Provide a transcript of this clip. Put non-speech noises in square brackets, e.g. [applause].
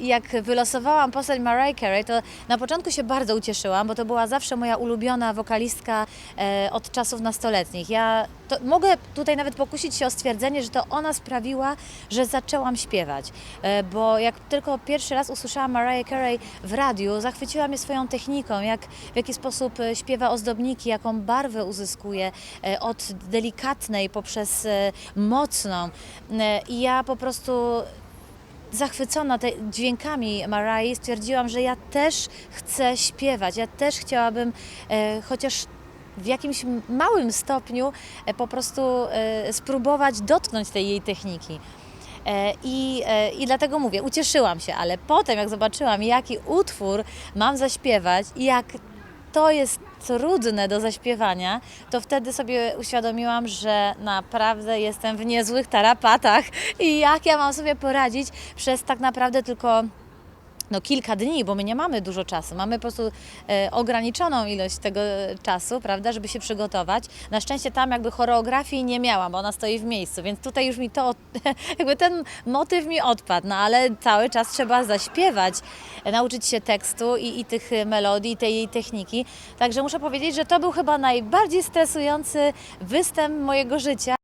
Jak wylosowałam postać Mariah Carey, to na początku się bardzo ucieszyłam, bo to była zawsze moja ulubiona wokalistka e, od czasów nastoletnich. Ja to, mogę tutaj nawet pokusić się o stwierdzenie, że to ona sprawiła, że zaczęłam śpiewać. E, bo jak tylko pierwszy raz usłyszałam Mariah Carey w radiu, zachwyciła mnie swoją techniką, jak, w jaki sposób e, śpiewa ozdobniki, jaką barwę uzyskuje od delikatnej poprzez mocną. I ja po prostu zachwycona te dźwiękami Marai stwierdziłam, że ja też chcę śpiewać, ja też chciałabym e, chociaż w jakimś małym stopniu e, po prostu e, spróbować dotknąć tej jej techniki. E, I, e, I dlatego mówię, ucieszyłam się, ale potem jak zobaczyłam, jaki utwór mam zaśpiewać i jak to jest trudne do zaśpiewania, to wtedy sobie uświadomiłam, że naprawdę jestem w niezłych tarapatach i jak ja mam sobie poradzić przez tak naprawdę tylko no, kilka dni, bo my nie mamy dużo czasu. Mamy po prostu e, ograniczoną ilość tego czasu, prawda, żeby się przygotować. Na szczęście tam jakby choreografii nie miałam, bo ona stoi w miejscu, więc tutaj już mi to, [laughs] jakby ten motyw mi odpadł, no ale cały czas trzeba zaśpiewać, e, nauczyć się tekstu i, i tych melodii, tej jej techniki. Także muszę powiedzieć, że to był chyba najbardziej stresujący występ mojego życia.